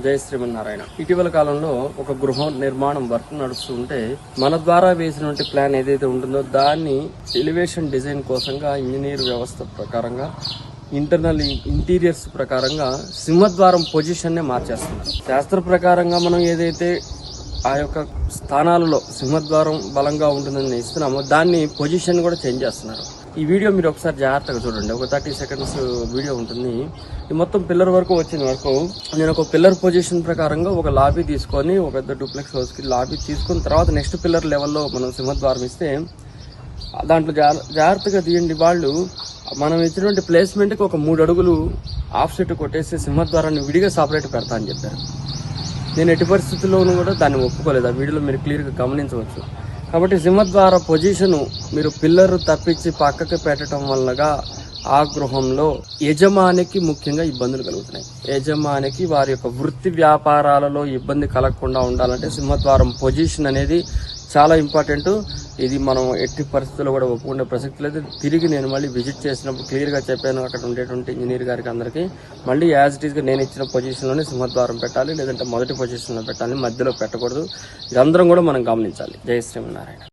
జయ శ్రీమన్నారాయణ. ఇటీవల కాలంలో ఒక గృహ నిర్మాణం వర్క్ నడుస్తుంటే మన ద్వారా వేసినటువంటి ప్లాన్ ఏదైతే ఉంటుందో దాన్ని ఎలివేషన్ డిజైన్ కోసంగా ఇంజనీర్ వ్యవస్థ ప్రకారంగా ఇంటర్నల్ ఇంటీరియర్స్ ప్రకారంగా సింహద్వారం పొజిషన్నే మార్చేస్తున్నారు. శాస్త్ర ప్రకారంగా మనం ఏదైతే ఆ యొక్క స్థానాలలో సింహద్వారం బలంగా ఉంటుందని ఇస్తున్నాము. దాన్ని పొజిషన్ కూడా చేంజ్ చేస్తున్నారు. ఈ వీడియో మీరు ఒకసారి జాగ్రత్తగా చూడండి. ఒక థర్టీ సెకండ్స్ వీడియో ఉంటుంది. ఈ మొత్తం పిల్లర్ వరకు వచ్చిన వరకు నేను ఒక పిల్లర్ పొజిషన్ ప్రకారంగా ఒక లాబీ తీసుకొని ఒక పెద్ద డూప్లెక్స్ హౌస్కి లాబీ తీసుకున్న తర్వాత నెక్స్ట్ పిల్లర్ లెవెల్లో మనం సింహద్వారం ఇస్తే దాంట్లో జాగ్రత్తగా తీయండి వాళ్ళు. మనం ఇచ్చినటువంటి ప్లేస్మెంట్కి ఒక మూడు అడుగులు ఆఫ్ సెట్ కొట్టేసి సింహద్వారాన్ని విడిగా సపరేట్ పెడతా అని చెప్పారు. నేను ఎట్టి పరిస్థితుల్లోనూ కూడా దాన్ని ఒప్పుకోలేదు. ఆ వీడియోలో మీరు క్లియర్గా గమనించవచ్చు. కాబట్టి సింహద్వార పొజిషను మీరు పిల్లరు తప్పించి పక్కకి పెట్టడం వల్లగా ఆ గృహంలో యజమానికి ముఖ్యంగా ఇబ్బందులు కలుగుతున్నాయి. యజమానికి వారి యొక్క వృత్తి వ్యాపారాలలో ఇబ్బంది కలగకుండా ఉండాలంటే సింహద్వారం పొజిషన్ అనేది చాలా ఇంపార్టెంట్ ఇది మనం ఎట్టి పరిస్థితుల్లో కూడా ఒప్పుకునే ప్రసక్తి లేదు. తిరిగి నేను మళ్ళీ విజిట్ చేసినప్పుడు క్లియర్గా చెప్పాను అక్కడ ఉండేటువంటి ఇంజనీర్ గారికి అందరికీ. మళ్ళీ యాజ్ ఇట్ ఈస్గా నేను ఇచ్చిన పొజిషన్లోనే సింహద్వారం పెట్టాలి లేదంటే మొదటి పొజిషన్లో పెట్టాలి మధ్యలో పెట్టకూడదు. ఇదందరం కూడా మనం గమనించాలి. జయ శ్రీమన్నారాయణ.